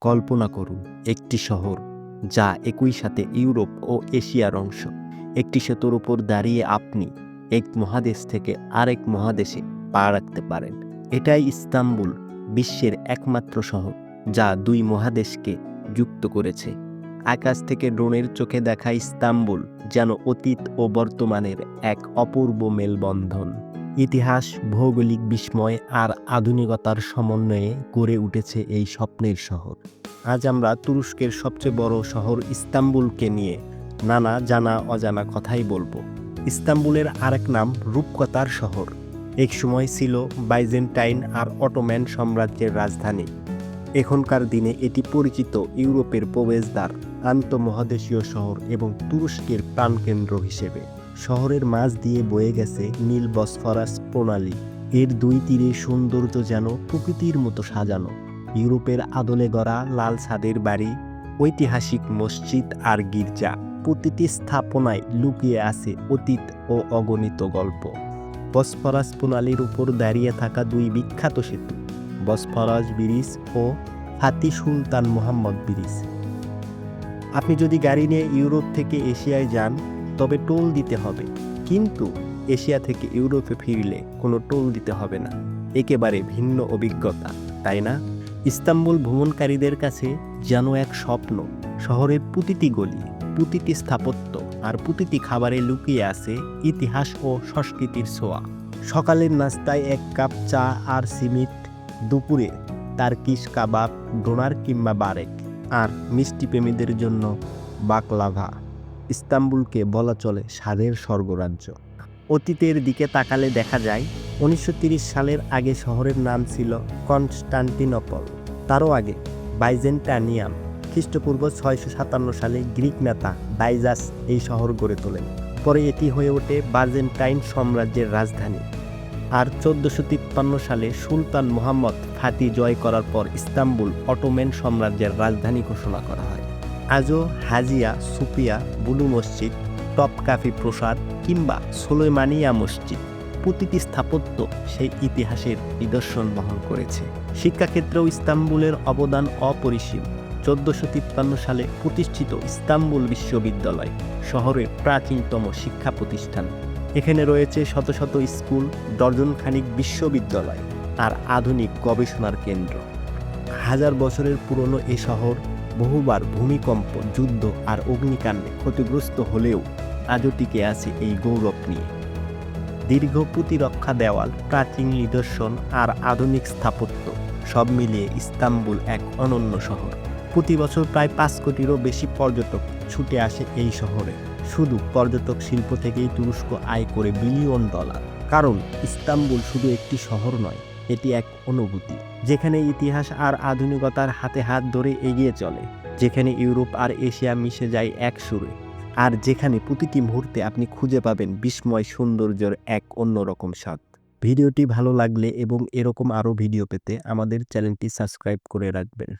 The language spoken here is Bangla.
কল্পনা করুন, একটি শহর যা একই সাথে ইউরোপ ও এশিয়ার অংশ। একটি সেতুর উপর দাঁড়িয়ে আপনি এক মহাদেশ থেকে আরেক মহাদেশে পা রাখতে পারেন। এটাই ইস্তাম্বুল, বিশ্বের একমাত্র শহর, যা দুই মহাদেশকে যুক্ত করেছে। আকাশ থেকে ড্রোনের চোখে দেখা ইস্তাম্বুল যেন অতীত ও বর্তমানের এক অপূর্ব মেলবন্ধন। ইতিহাস, ভৌগোলিক বিস্ময় আর আধুনিকতার সমন্বয়ে গড়ে উঠেছে এই স্বপ্নের শহর। আজ আমরা তুরস্কের সবচেয়ে বড় শহর ইস্তাম্বুলকে নিয়ে নানা জানা অজানা কথাই বলব। ইস্তাম্বুলের আরেক নাম রূপকথার শহর। এক সময় ছিল বাইজেন্টাইন আর অটোম্যান সাম্রাজ্যের রাজধানী। এখনকার দিনে এটি পরিচিত ইউরোপের প্রবেশদ্বার, আন্তঃমহাদেশীয় শহর এবং তুরস্কের প্রাণকেন্দ্র হিসেবে। শহরের মাঝ দিয়ে বয়ে গেছে নীল বসফরাস প্রণালী। এর দুই তীরে সৌন্দর্য যেন প্রকৃতির মতো সাজানো। ইউরোপের আদলে গড়া লাল ছাদের বাড়ি, ঐতিহাসিক মসজিদ আর গির্জা, প্রতিটি স্থাপনায় লুকিয়ে আছে অতীত ও অগণিত গল্প। বসফরাস প্রণালীর উপর দাঁড়িয়ে থাকা দুই বিখ্যাত সেতু, বসফরাস ব্রিজ ও হাতি সুলতান মোহাম্মদ ব্রিজ। আপনি যদি গাড়ি নিয়ে ইউরোপ থেকে এশিয়ায় যান তবে টোল দিতে হবে। কিন্তু এশিয়া থেকে ইউরোপে ফিরলে কোনো টোল দিতে হবে না। একেবারে ভিন্ন অভিজ্ঞতা, তাই না? ইস্তাম্বুল ভ্রমণকারীদের কাছে যেন এক স্বপ্ন শহরের প্রতিটি গলি, প্রতিটি স্থাপত্য আর প্রতিটি খাবারে লুকিয়ে আছে ইতিহাস ও সংস্কৃতির ছোঁয়া। সকালের নাস্তায় এক কাপ চা আর সিমিট দুপুরে তার্কিশ কাবাব, ডোনার কিংবা বারেক, আর মিষ্টি প্রেমীদের জন্য বাকলাভা। ইস্তাম্বুলকে বলা চলে স্বাদের স্বর্গরাজ্য। অতীতের দিকে তাকালে দেখা যায়, উনিশশো সালের আগে শহরের নাম ছিল কনস্টান্টিনোপল। তারও আগে বাইজেন্টানিয়াম খ্রিস্টপূর্ব ছয়শো সাতান্ন সালে গ্রিক নেতা বাইজাস এই শহর গড়ে তোলেন। পরে এটি হয়ে ওঠে বাজেন্টাইন সাম্রাজ্যের রাজধানী। আর চোদ্দশো তিপ্পান্ন সালে সুলতান মোহাম্মদ ফাতি জয় করার পর ইস্তাম্বুল অটোম্যান সাম্রাজ্যের রাজধানী ঘোষণা করা হয়। আজও হাজিয়া সুফিয়া বুলু মসজিদ টপকাফি প্রসাদ কিংবা সোলেমানিয়া মসজিদ প্রতিটি স্থাপত্য সেই ইতিহাসের নিদর্শন বহন করেছে। শিক্ষাক্ষেত্রেও ইস্তাম্বুলের অবদান অপরিসীম। চোদ্দশো তিপ্পান্ন সালে প্রতিষ্ঠিত ইস্তাম্বুল বিশ্ববিদ্যালয় শহরের প্রাচীনতম শিক্ষা প্রতিষ্ঠান। এখানে রয়েছে শত শত স্কুল ডজনখানিক বিশ্ববিদ্যালয় আর আধুনিক গবেষণার কেন্দ্র। হাজার বছরের পুরনো এ শহর বহুবার ভূমিকম্প, যুদ্ধ আর অগ্নিকাণ্ডে ক্ষতিগ্রস্ত হলেও আজও টিকে আছে এই গৌরব নিয়ে। দীর্ঘ প্রতিরক্ষা দেওয়াল, প্রাচীন নিদর্শন আর আধুনিক স্থাপত্য সব মিলিয়ে ইস্তাম্বুল এক অনন্য শহর। প্রতি বছর প্রায় পাঁচ কোটিরও বেশি পর্যটক ছুটে আসে এই শহরে। শুধু পর্যটক শিল্প থেকেই তুরস্ক আয় করে বিলিয়ন ডলার। কারণ ইস্তাম্বুল শুধু একটি শহর নয় এটি এক অনুভূতি, যেখানে ইতিহাস আর আধুনিকতার হাতে হাত ধরে এগিয়ে চলে, যেখানে ইউরোপ আর এশিয়া মিশে যায় এক সুরে, আর যেখানে প্রতিটি মুহূর্তে আপনি খুঁজে পাবেন বিস্ময় সৌন্দর্যের এক অন্যরকম স্বাদ। ভিডিওটি ভালো লাগলে এবং এরকম আরও ভিডিও পেতে আমাদের চ্যানেলটি সাবস্ক্রাইব করে রাখবেন।